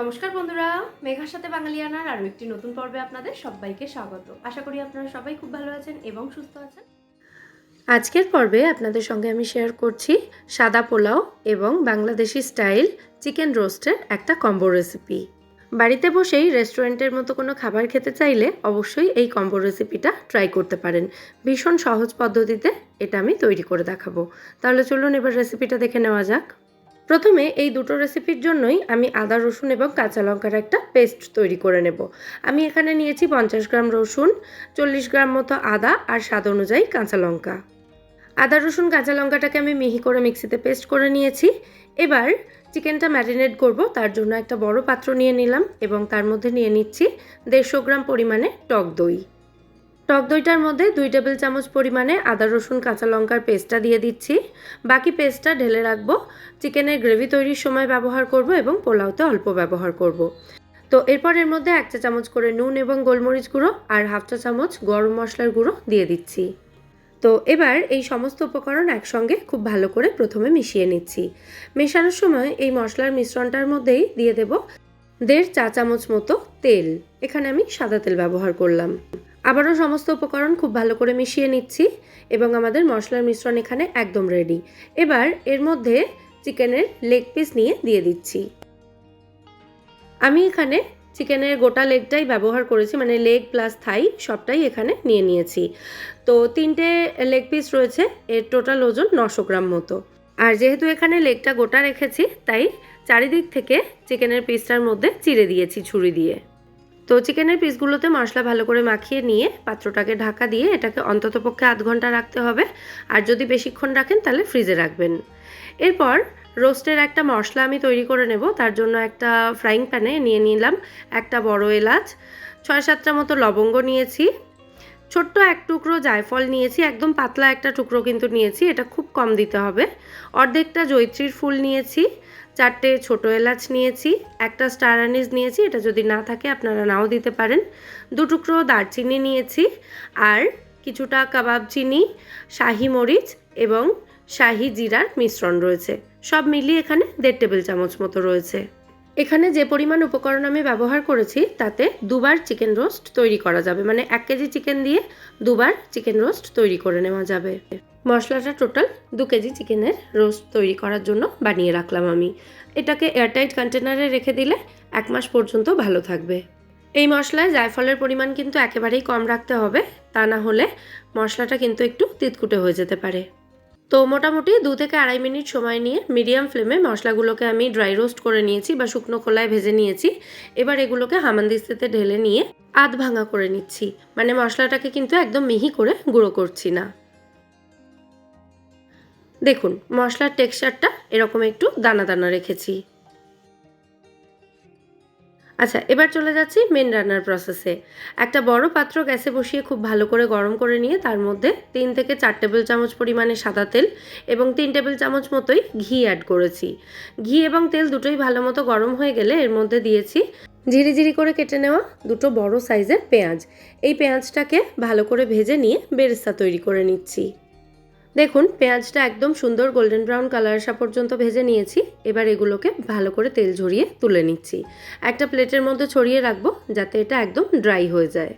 নমস্কার বন্ধুরা, মেঘার সাথে বাঙালিয়ানার আরও একটি নতুন পর্বে আপনাদের সবাইকে স্বাগত। আশা করি আপনারা সবাই খুব ভালো আছেন এবং সুস্থ আছেন। আজকের পর্বে আপনাদের সঙ্গে আমি শেয়ার করছি সাদা পোলাও এবং বাংলাদেশি স্টাইল চিকেন রোস্টের একটা কম্বো রেসিপি বাড়িতে বসেই রেস্টুরেন্টের মতো কোনো খাবার খেতে চাইলে অবশ্যই এই কম্বো রেসিপিটা ট্রাই করতে পারেন। ভীষণ সহজ পদ্ধতিতে এটা আমি তৈরি করে দেখাবো। তাহলে চলুন এবার রেসিপিটা দেখে নেওয়া যাক। প্রথমে এই দুটো রেসিপির জন্যই আমি আদা, রসুন এবং কাঁচা লঙ্কার একটা পেস্ট তৈরি করে নেব। আমি এখানে নিয়েছি পঞ্চাশ গ্রাম রসুন, চল্লিশ গ্রাম মতো আদা আর স্বাদ অনুযায়ী কাঁচা লঙ্কা। আদা, রসুন, কাঁচা লঙ্কাটাকে আমি মিহি করে মিক্সিতে পেস্ট করে নিয়েছি। এবার চিকেনটা ম্যারিনেট করব, তার জন্য একটা বড় পাত্র নিয়ে নিলাম এবং তার মধ্যে নিয়ে নিচ্ছি দেড়শো গ্রাম পরিমাণে টক দই। টক দইটার মধ্যে দুই টেবিল চামচ পরিমাণে আদা, রসুন, কাঁচা লঙ্কার পেস্টটা দিয়ে দিচ্ছি। বাকি পেস্টটা ঢেলে রাখব। চিকেনের গ্রেভি তৈরির সময় ব্যবহার করব এবং পোলাওতে অল্প ব্যবহার করব। তো এরপর এর মধ্যে এক চা চামচ করে নুন এবং গোলমরিচ গুঁড়ো আর হাফ চা চামচ গরম মশলার গুঁড়ো দিয়ে দিচ্ছি। তো এবার এই সমস্ত উপকরণ একসঙ্গে খুব ভালো করে প্রথমে মিশিয়ে নিচ্ছি। মেশানোর সময় এই মশলার মিশ্রণটার মধ্যেই দিয়ে দেব দেড় চা চামচ মতো তেল। এখানে আমি সাদা তেল ব্যবহার করলাম। আবারও সমস্ত উপকরণ খুব ভালো করে মিশিয়ে নিচ্ছি এবং আমাদের মশলার মিশ্রণ এখানে একদম রেডি এবার এর মধ্যে চিকেনের লেগ পিস নিয়ে দিয়ে দিচ্ছি। আমি এখানে চিকেনের গোটা লেগটাই ব্যবহার করেছি মানে লেগ প্লাস থাই সবটাই এখানে নিয়ে নিয়েছি। তো তিনটে লেগ পিস রয়েছে, এর টোটাল ওজন নশো গ্রাম মতো। আর যেহেতু এখানে লেগটা গোটা রেখেছি, তাই চারিদিক থেকে চিকেনের পিসটার মধ্যে চিড়ে দিয়েছি, ছুরি দিয়ে। তো চিকেনের পিসগুলোতে মশলা ভালো করে মাখিয়ে নিয়ে পাত্রটাকে ঢাকা দিয়ে এটাকে অন্ততপক্ষে আধ ঘণ্টা রাখতে হবে। আর যদি বেশিক্ষণ রাখেন তাহলে ফ্রিজে রাখবেন। এরপর রোস্টের একটা মশলা আমি তৈরি করে নেব। তার জন্য একটা ফ্রাইং প্যানে নিয়ে নিলাম একটা বড় এলাচ। ছয় সাতটা মতো লবঙ্গ নিয়েছি। ছোট্ট এক টুকরো জায়ফল নিয়েছি। একদম পাতলা একটা টুকরো কিন্তু নিয়েছি। এটা খুব কম দিতে হবে। অর্ধেকটা জৈত্রীর ফুল নিয়েছি। চারটে ছোট এলাচ নিয়েছি, একটা স্টার আনিস নিয়েছি, এটা যদি না থাকে আপনারা নাও দিতে পারেন। দু টুকরো দারচিনি নিয়েছি আর কিছুটা কাবাব চিনি, শাহি মরিচ এবং শাহি জিরার মিশ্রণ রয়েছে। সব মিলিয়ে এখানে দেড় টেবিল চামচ মতো রয়েছে। এখানে যে পরিমাণ উপকরণ আমি ব্যবহার করেছি, তাতে দুবার চিকেন রোস্ট তৈরি করা যাবে। মানে এক কেজি চিকেন দিয়ে দুবার চিকেন রোস্ট তৈরি করে নেওয়া যাবে। মশলাটা টোটাল দু কেজি চিকেনের রোস্ট তৈরি করার জন্য বানিয়ে রাখলাম আমি। এটাকে এয়ারটাইট কন্টেনারে রেখে দিলে এক মাস পর্যন্ত ভালো থাকবে। এই মশলায় জায়ফলের পরিমাণ কিন্তু একেবারেই কম রাখতে হবে, তা না হলে মশলাটা কিন্তু একটু তিতকুটে হয়ে যেতে পারে। তো মোটামুটি দু থেকে আড়াই মিনিট সময় নিয়ে মিডিয়াম ফ্লেমে মশলাগুলোকে আমি ড্রাই রোস্ট করে নিয়েছি বা শুকনো খোলায় ভেজে নিয়েছি। এবার এগুলোকে হামানদিস্তিতে ঢেলে নিয়ে আধ ভাঙা করে নিচ্ছি। মানে মশলাটাকে কিন্তু একদম মিহি করে গুঁড়ো করছি না। দেখুন, মশলার টেক্সচারটা এরকম একটু দানা দানা রেখেছি। আচ্ছা এবার চলে যাচ্ছি মেন রান্নার প্রসেসে একটা বড় পাত্র গ্যাসে বসিয়ে খুব ভালো করে গরম করে নিয়ে তার মধ্যে তিন থেকে চার টেবিল চামচ পরিমাণে সাদা তেল এবং তিন টেবিল চামচ মতোই ঘি অ্যাড করেছি। ঘি এবং তেল দুটোই ভালো মতো গরম হয়ে গেলে এর মধ্যে দিয়েছি ঝিরি ঝিরি করে কেটে নেওয়া দুটো বড় সাইজের পেঁয়াজ। এই পেঁয়াজটাকে ভালো করে ভেজে নিয়ে বেরেস্তা তৈরি করে নিচ্ছি। দেখুন, পেঁয়াজটা একদম সুন্দর গোল্ডেন ব্রাউন কালার আসা পর্যন্ত ভেজে নিয়েছি। এবার এগুলোকে ভালো করে তেল ঝরিয়ে তুলে নিচ্ছি। একটা প্লেটের মধ্যে ছড়িয়ে রাখব যাতে এটা একদম ড্রাই হয়ে যায়।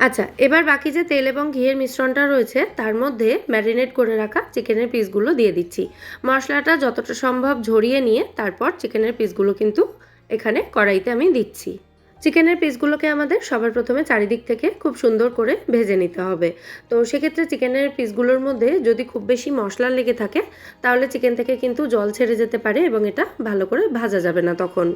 আচ্ছা এবার বাকি যে তেল এবং ঘিয়ের মিশ্রণটা রয়েছে, তার মধ্যে ম্যারিনেট করে রাখা চিকেনের পিসগুলো দিয়ে দিচ্ছি। মশলাটা যতটা সম্ভব ঝরিয়ে নিয়ে তারপর চিকেনের পিসগুলো কিন্তু এখানে কড়াইতে আমি দিচ্ছি। চিকেনের পিসগুলোকে আমাদের সবার প্রথমে চারিদিক থেকে খুব সুন্দর করে ভেজে নিতে হবে। তো সেক্ষেত্রে চিকেনের পিসগুলোর মধ্যে যদি খুব বেশি মশলা লেগে থাকে, তাহলে চিকেন থেকে কিন্তু জল ছেড়ে যেতে পারে এবং এটা ভালো করে ভাজা যাবে না তখন।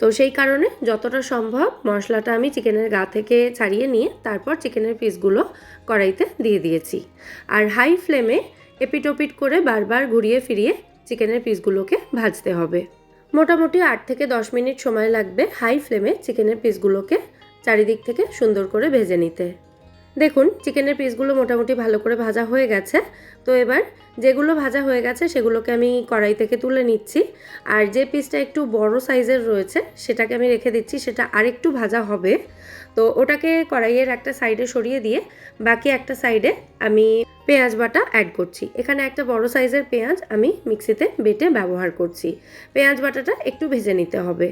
তো সেই কারণে যতটা সম্ভব মশলাটা আমি চিকেনের গা থেকে ছাড়িয়ে নিয়ে তারপর চিকেনের পিসগুলো কড়াইতে দিয়ে দিয়েছি। আর হাই ফ্লেমে এপিটোপিট করে বারবার ঘুরিয়ে ফিরিয়ে চিকেনের পিসগুলোকে ভাজতে হবে। মোটামুটি আট থেকে দশ মিনিট সময় লাগবে হাই ফ্লেমে চিকেনের পিসগুলোকে চারিদিক থেকে সুন্দর করে ভেজে নিতে। দেখুন, চিকেনের পিসগুলো মোটামুটি ভালো করে ভাজা হয়ে গেছে। তো এবার যেগুলো ভাজা হয়ে গেছে সেগুলোকে আমি কড়াই থেকে তুলে নিচ্ছি। আর যে পিসটা একটু বড় সাইজের রয়েছে, সেটাকে আমি রেখে দিচ্ছি, সেটা আরেকটু ভাজা হবে। তো ওটাকে কড়াইয়ের একটা সাইডে সরিয়ে দিয়ে বাকি একটা সাইডে আমি পেঁয়াজ বাটা অ্যাড করছি। এখানে একটা বড় সাইজের পেঁয়াজ আমি মিক্সিতে বেটে ব্যবহার করছি। পেঁয়াজ বাটাটা একটু ভেজে নিতে হবে।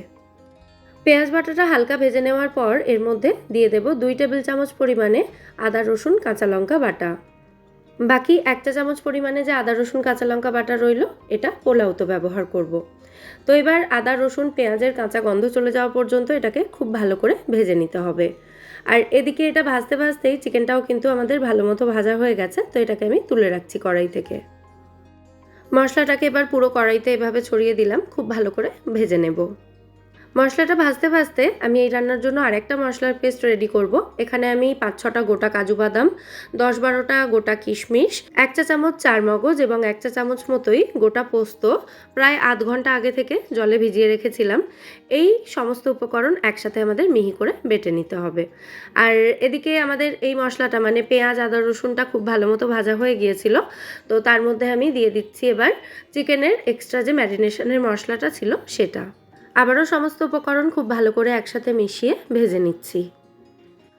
পেঁয়াজ বাটাটা হালকা ভেজে নেওয়ার পর এর মধ্যে দিয়ে দেব দুই টেবিল চামচ পরিমাণে আদা রসুন, কাঁচা লঙ্কা বাটা। বাকি একটা চামচ পরিমাণে যে আদা, রসুন, কাঁচা লঙ্কা বাটা রইল, এটা পোলাওতে ব্যবহার করব। তো এবার আদা, রসুন, পেঁয়াজের কাঁচা গন্ধ চলে যাওয়া পর্যন্ত এটাকে খুব ভালো করে ভেজে নিতে হবে। আর এদিকে এটা ভাজতে ভাজতেই চিকেনটাও কিন্তু আমাদের ভালো মতো ভাজা হয়ে গেছে, তো এটাকে আমি তুলে রাখছি কড়াই থেকে। মশলাটাকে এবার পুরো কড়াইতে এভাবে ছড়িয়ে দিলাম, খুব ভালো করে ভেজে নেব। মশলাটা ভাজতে ভাজতে আমি এই রান্নার জন্য আরেকটা মশলার পেস্ট রেডি করব। এখানে আমি পাঁচ ছটা গোটা কাজু বাদাম, দশ বারোটা গোটা কিশমিশ, এক চা চামচ চার মগজ এবং এক চা চামচ মতোই গোটা পোস্ত প্রায় আধ ঘণ্টা আগে থেকে জলে ভিজিয়ে রেখেছিলাম। এই সমস্ত উপকরণ একসাথে আমাদের মিহি করে বেটে নিতে হবে। আর এদিকে আমাদের এই মশলাটা মানে পেঁয়াজ, আদা, রসুনটা খুব ভালো মতো ভাজা হয়ে গিয়েছিল। তো তার মধ্যে আমি দিয়ে দিচ্ছি এবার চিকেনের এক্সট্রা যে ম্যারিনেশনের মশলাটা ছিল সেটা। আবারও সমস্ত উপকরণ খুব ভালো করে একসাথে মিশিয়ে ভেজে নিচ্ছি।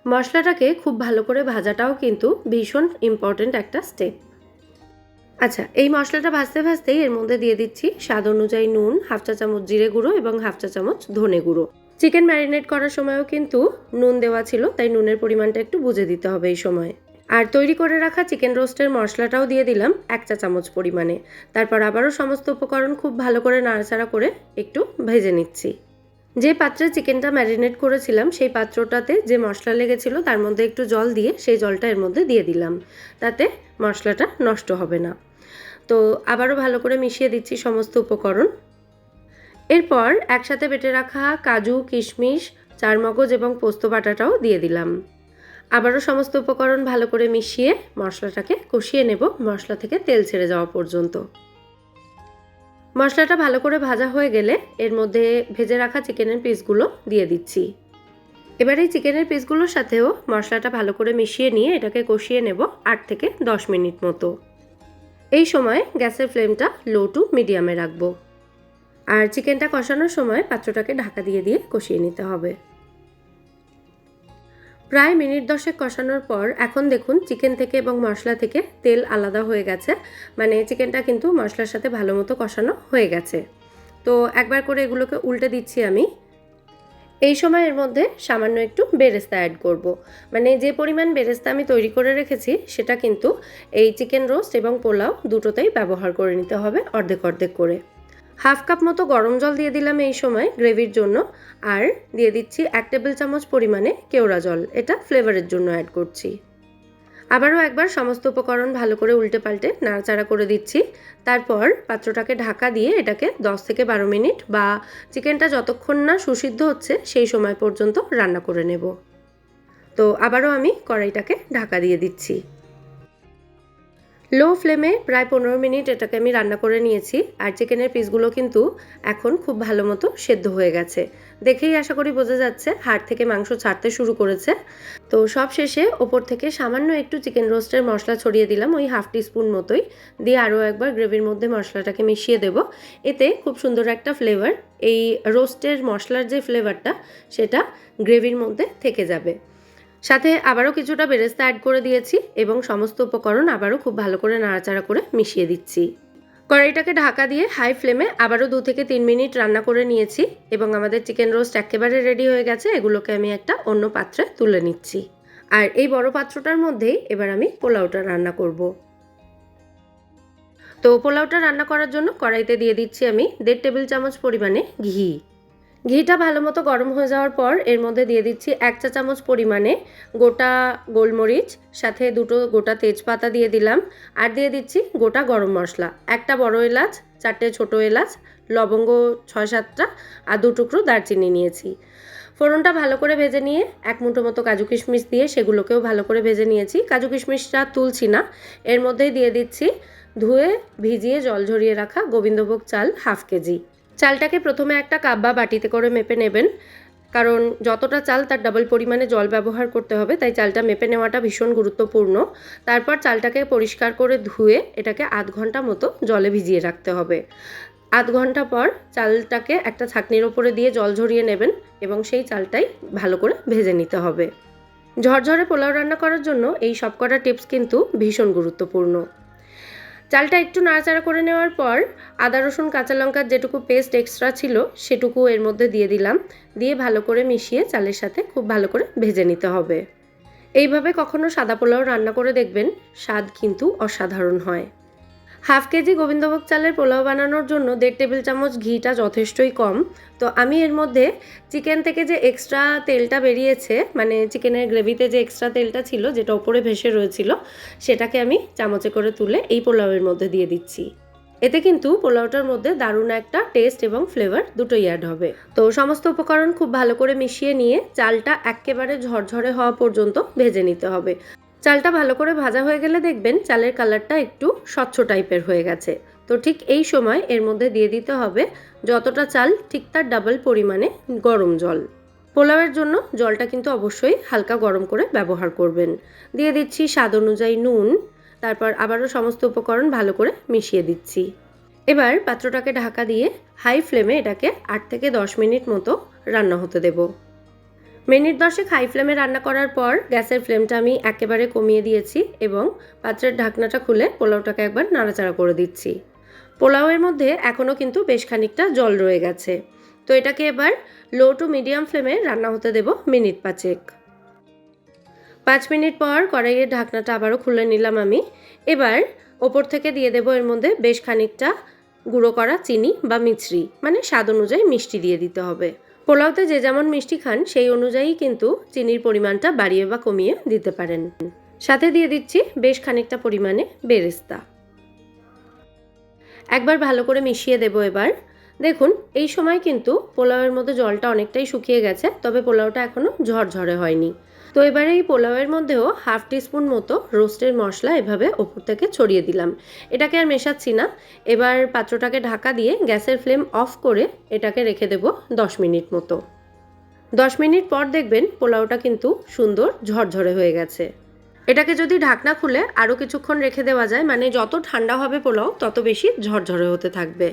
মশলাটাকে খুব ভালো করে ভাজাটাও কিন্তু ভীষণ ইম্পর্ট্যান্ট একটা স্টেপ আচ্ছা এই মশলাটা ভাজতে ভাজতেই এর মধ্যে দিয়ে দিচ্ছি স্বাদ অনুযায়ী নুন, হাফ চা চামচ জিরে গুঁড়ো এবং হাফ চা চামচ ধনে গুঁড়ো। চিকেন ম্যারিনেট করার সময়ও কিন্তু নুন দেওয়া ছিল, তাই নুনের পরিমাণটা একটু বুঝে দিতে হবে এই সময়। আর তৈরি করে রাখা চিকেন রোস্টের মশলাটাও দিয়ে দিলাম এক চা চামচ পরিমাণে। তারপর আবারও সমস্ত উপকরণ খুব ভালো করে নাড়াচাড়া করে একটু ভেজে নিচ্ছি। যে পাত্রে চিকেনটা ম্যারিনেট করেছিলাম, সেই পাত্রটাতে যে মশলা লেগেছিল, তার মধ্যে একটু জল দিয়ে সেই জলটা এর মধ্যে দিয়ে দিলাম। তাতে মশলাটা নষ্ট হবে না। তো আবারও ভালো করে মিশিয়ে দিচ্ছি সমস্ত উপকরণ। এরপর একসাথে বেটে রাখা কাজু, কিশমিশ, চারমগজ এবং পোস্ত বাটাটাও দিয়ে দিলাম। আবারও সমস্ত উপকরণ ভালো করে মিশিয়ে মশলাটাকে কষিয়ে নেব, মশলা থেকে তেল ছেড়ে যাওয়া পর্যন্ত। মশলাটা ভালো করে ভাজা হয়ে গেলে এর মধ্যে ভেজে রাখা চিকেনের পিসগুলো দিয়ে দিচ্ছি। এবার এই চিকেনের পিসগুলোর সাথেও মশলাটা ভালো করে মিশিয়ে নিয়ে এটাকে কষিয়ে নেব আট থেকে দশ মিনিট মতো। এই সময় গ্যাসের ফ্লেমটা লো টু মিডিয়ামে রাখব। আর চিকেনটা কষানোর সময় পাত্রটাকে ঢাকা দিয়ে দিয়ে কষিয়ে নিতে হবে। প্রায় মিনিট দশেক কষানোর পর এখন দেখুন চিকেন থেকে এবং মশলা থেকে তেল আলাদা হয়ে গেছে। মানে চিকেনটা কিন্তু মশলার সাথে ভালো মতো কষানো হয়ে গেছে। তো একবার করে এগুলোকে উল্টে দিচ্ছি আমি। এই সময়ের মধ্যে সামান্য একটু বেরেস্তা অ্যাড করব। মানে যে পরিমাণ বেরেস্তা আমি তৈরি করে রেখেছি, সেটা কিন্তু এই চিকেন রোস্ট এবং পোলাও দুটোতেই ব্যবহার করে নিতে হবে অর্ধেক অর্ধেক করে। হাফ কাপ মতো গরম জল দিয়ে দিলাম এই সময় গ্রেভির জন্য। আর দিয়ে দিচ্ছি এক টেবিল চামচ পরিমাণে কেওড়া জল। এটা ফ্লেভারের জন্য অ্যাড করছি। আবারও একবার সমস্ত উপকরণ ভালো করে উল্টে পাল্টে নাড়াচাড়া করে দিচ্ছি। তারপর পাত্রটাকে ঢাকা দিয়ে এটাকে 10 থেকে বারো মিনিট বা চিকেনটা যতক্ষণ না সুসিদ্ধ হচ্ছে সেই সময় পর্যন্ত রান্না করে নেব। তো আবারও আমি কড়াইটাকে ঢাকা দিয়ে দিচ্ছি। লো ফ্লেমে প্রায় পনেরো মিনিট এটাকে আমি রান্না করে নিয়েছি আর চিকেনের পিসগুলো কিন্তু এখন খুব ভালো মতো সেদ্ধ হয়ে গেছে। দেখেই আশা করি বোঝা যাচ্ছে, হাড় থেকে মাংস ছাড়তে শুরু করেছে। তো সব শেষে ওপর থেকে সামান্য একটু চিকেন রোস্টের মশলা ছড়িয়ে দিলাম ওই হাফ টিস্পুন মতোই। দিয়ে আরও একবার গ্রেভির মধ্যে মশলাটাকে মিশিয়ে দেব। এতে খুব সুন্দর একটা ফ্লেভার, এই রোস্টের মশলার যে ফ্লেভারটা, সেটা গ্রেভির মধ্যে থেকে যাবে। সাথে আবারও কিছুটা বেরেস্তা অ্যাড করে দিয়েছি এবং সমস্ত উপকরণ আবারও খুব ভালো করে নাড়াচাড়া করে মিশিয়ে দিচ্ছি। কড়াইটাকে ঢাকা দিয়ে হাই ফ্লেমে আবারও দু থেকে তিন মিনিট রান্না করে নিয়েছি এবং আমাদের চিকেন রোস্ট একেবারে রেডি হয়ে গেছে। এগুলোকে আমি একটা অন্য পাত্রে তুলে নিচ্ছি। আর এই বড় পাত্রটার মধ্যেই এবার আমি পোলাওটা রান্না করব। তো পোলাওটা রান্না করার জন্য কড়াইতে দিয়ে দিচ্ছি আমি দেড় টেবিল চামচ পরিমাণে ঘি। ঘিটা ভালো মতো গরম হয়ে যাওয়ার পর এর মধ্যে দিয়ে দিচ্ছি এক চা চামচ পরিমাণে গোটা গোলমরিচ, সাথে দুটো গোটা তেজপাতা দিয়ে দিলাম, আর দিয়ে দিচ্ছি গোটা গরম মশলা, একটা বড় এলাচ, চারটে ছোট এলাচ, লবঙ্গ ছয় সাতটা, আর দু টুকরো দারচিনি নিয়েছি। ফোড়নটা ভালো করে ভেজে নিয়ে এক মুঠো মতো কাজু কিশমিশ দিয়ে সেগুলোকেও ভালো করে ভেজে নিয়েছি। কাজু কিশমিশটা তুলছি না, এর মধ্যেই দিয়ে দিচ্ছি ধুয়ে ভিজিয়ে জল ঝরিয়ে রাখা গোবিন্দভোগ চাল হাফ কেজি। চালটাকে প্রথমে একটা কাপ বা বাটিতে করে মেপে নেবেন। কারণ যতটা চাল তার ডাবল পরিমাণে জল ব্যবহার করতে হবে, তাই চালটা মেপে নেওয়াটা ভীষণ গুরুত্বপূর্ণ। তারপর চালটাকে পরিষ্কার করে ধুয়ে এটাকে আধ ঘণ্টা মতো জলে ভিজিয়ে রাখতে হবে। আধ ঘণ্টা পর চালটাকে একটা ছাকনির ওপরে দিয়ে জল ঝরিয়ে নেবেন এবং সেই চালটাই ভালো করে ভেজে নিতে হবে। ঝরঝরে পোলাও রান্না করার জন্য এই সবকটা টিপস কিন্তু ভীষণ গুরুত্বপূর্ণ। চালটা একটু নাড়াচাড়া করে নেওয়ার পর আদা, রসুন, কাঁচা লঙ্কার যেটুকু পেস্ট এক্সট্রা ছিল সেটুকু এর মধ্যে দিয়ে দিলাম। দিয়ে ভালো করে মিশিয়ে চালের সাথে খুব ভালো করে ভেজে নিতে হবে। এইভাবে কখনো সাদা পোলাও রান্না করে দেখবেন, স্বাদ কিন্তু অসাধারণ হয়। হাফ কেজি গোবিন্দভোগ চালের পোলাও বানানোর জন্য দেড় টেবিল চামচ ঘিটা যথেষ্টই কম। তো আমি এর মধ্যে চিকেন থেকে যে এক্সট্রা তেলটা বেরিয়েছে মানে চিকেনের গ্রেভিতে যে এক্সট্রা তেলটা ছিল, যেটা ওপরে ভেসে রয়েছিল, সেটাকে আমি চামচে করে তুলে এই পোলাওয়ের মধ্যে দিয়ে দিচ্ছি। এতে কিন্তু পোলাওটার মধ্যে দারুণ একটা টেস্ট এবং ফ্লেভার দুটোই অ্যাড হবে। তো সমস্ত উপকরণ খুব ভালো করে মিশিয়ে নিয়ে চালটা একেবারে ঝরঝরে হওয়া পর্যন্ত ভেজে নিতে হবে। চালটা ভালো করে ভাজা হয়ে গেলে দেখবেন চালের কালারটা একটু স্বচ্ছ টাইপের হয়ে গেছে। তো ঠিক এই সময় এর মধ্যে দিয়ে দিতে হবে যতটা চাল ঠিক তার ডাবল পরিমাণে গরম জল। পোলাওয়ের জন্য জলটা কিন্তু অবশ্যই হালকা গরম করে ব্যবহার করবেন। দিয়ে দিচ্ছি স্বাদ অনুযায়ী নুন, তারপর আবারও সমস্ত উপকরণ ভালো করে মিশিয়ে দিচ্ছি। এবার পাত্রটাকে ঢাকা দিয়ে হাই ফ্লেমে এটাকে আট থেকে দশ মিনিট মতো রান্না হতে দেবো। মিনিট দশেক হাই ফ্লেমে রান্না করার পর গ্যাসের ফ্লেমটা আমি একেবারে কমিয়ে দিয়েছি এবং পাত্রের ঢাকনাটা খুলে পোলাওটাকে একবার নাড়াচাড়া করে দিচ্ছি। পোলাওয়ের মধ্যে এখনও কিন্তু বেশ খানিকটা জল রয়ে গেছে। তো এটাকে এবার লো টু মিডিয়াম ফ্লেমে রান্না হতে দেব মিনিট পাঁচেক। পাঁচ মিনিট পর কড়াইয়ের ঢাকনাটা আবারও খুলে নিলাম আমি। এবার ওপর থেকে দিয়ে দেবো এর মধ্যে বেশ খানিকটা গুঁড়ো করা চিনি বা মিছরি মানে স্বাদ অনুযায়ী মিষ্টি দিয়ে দিতে হবে। পোলাওতে যে যেমন মিষ্টি খান, সেই অনুযায়ী কিন্তু চিনির পরিমাণটা বাড়িয়ে বা কমিয়ে দিতে পারেন। সাথে দিয়ে দিচ্ছি বেশ খানিকটা পরিমাণে বেরেস্তা। একবার ভালো করে মিশিয়ে দেব এবার। দেখুন, এই সময় কিন্তু পোলাওয়ের মধ্যে জলটা অনেকটাই শুকিয়ে গেছে, তবে পোলাওটা এখনও ঝরঝরে হয়নি। তো এবারে এই পোলাওয়ের মধ্যেও হাফ টিস্পুন মতো রোস্টের মশলা এভাবে ওপর থেকে ছড়িয়ে দিলাম। এটাকে আর মেশাচ্ছি না। এবার পাত্রটাকে ঢাকা দিয়ে গ্যাসের ফ্লেম অফ করে এটাকে রেখে দেব দশ মিনিট মতো। দশ মিনিট পর দেখবেন পোলাওটা কিন্তু সুন্দর ঝরঝরে হয়ে গেছে। এটাকে যদি ঢাকনা খুলে আরও কিছুক্ষণ রেখে দেওয়া যায় মানে যত ঠান্ডা হবে পোলাও, তত বেশি ঝরঝরে হতে থাকবে।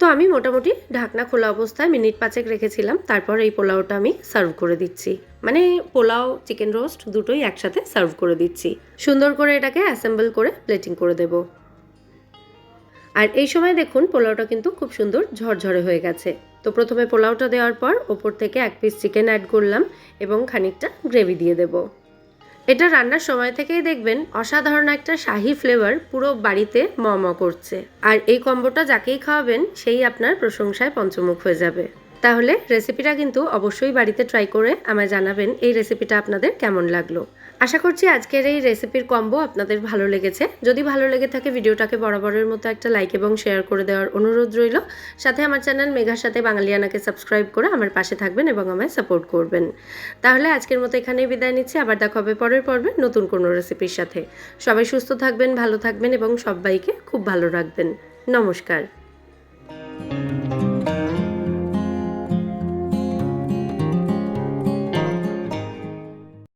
তো আমি মোটামুটি ঢাকনা খোলা অবস্থায় মিনিট পাঁচেক রেখেছিলাম, তারপর এই পোলাওটা আমি সার্ভ করে দিচ্ছি। মানে পোলাও, চিকেন রোস্ট দুটোই একসাথে সার্ভ করে দিচ্ছি। সুন্দর করে এটাকে অ্যাসেম্বল করে প্লেটিং করে দেব। আর এই সময় দেখুন, পোলাওটা কিন্তু খুব সুন্দর ঝরঝরে হয়ে গেছে। তো প্রথমে পোলাওটা দেওয়ার পর ওপর থেকে এক পিস চিকেন অ্যাড করলাম এবং খানিকটা গ্রেভি দিয়ে দেবো। এটা রান্নার সময় থেকেই দেখবেন অসাধারণ একটা শাহি ফ্লেভার পুরো বাড়িতে ম ম করছে। আর এই কম্বোটা যাকেই খাওয়াবেন, সেই আপনার প্রশংসায় পঞ্চমুখ হয়ে যাবে। তাহলে রেসিপিটা কিন্তু অবশ্যই বাড়িতে ট্রাই করে আমায় জানাবেন এই রেসিপিটা আপনাদের কেমন লাগল। আশা করছি আজকের এই রেসিপির কম্বো আপনাদের ভালো লেগেছে। যদি ভালো লেগে থাকে ভিডিওটাকে বরাবরের মতো একটা লাইক এবং শেয়ার করে দেওয়ার অনুরোধ রইল। সাথে আমার চ্যানেল মেঘার সাথে বাঙালিয়ানাকে সাবস্ক্রাইব করে আমার পাশে থাকবেন এবং আমায় সাপোর্ট করবেন। তাহলে আজকের মতো এখানেই বিদায় নিচ্ছি। আবার দেখা হবে পরের পর্বে নতুন কোনো রেসিপির সাথে। সবাই সুস্থ থাকবেন, ভালো থাকবেন এবং সবাইকে খুব ভালো রাখবেন। নমস্কার।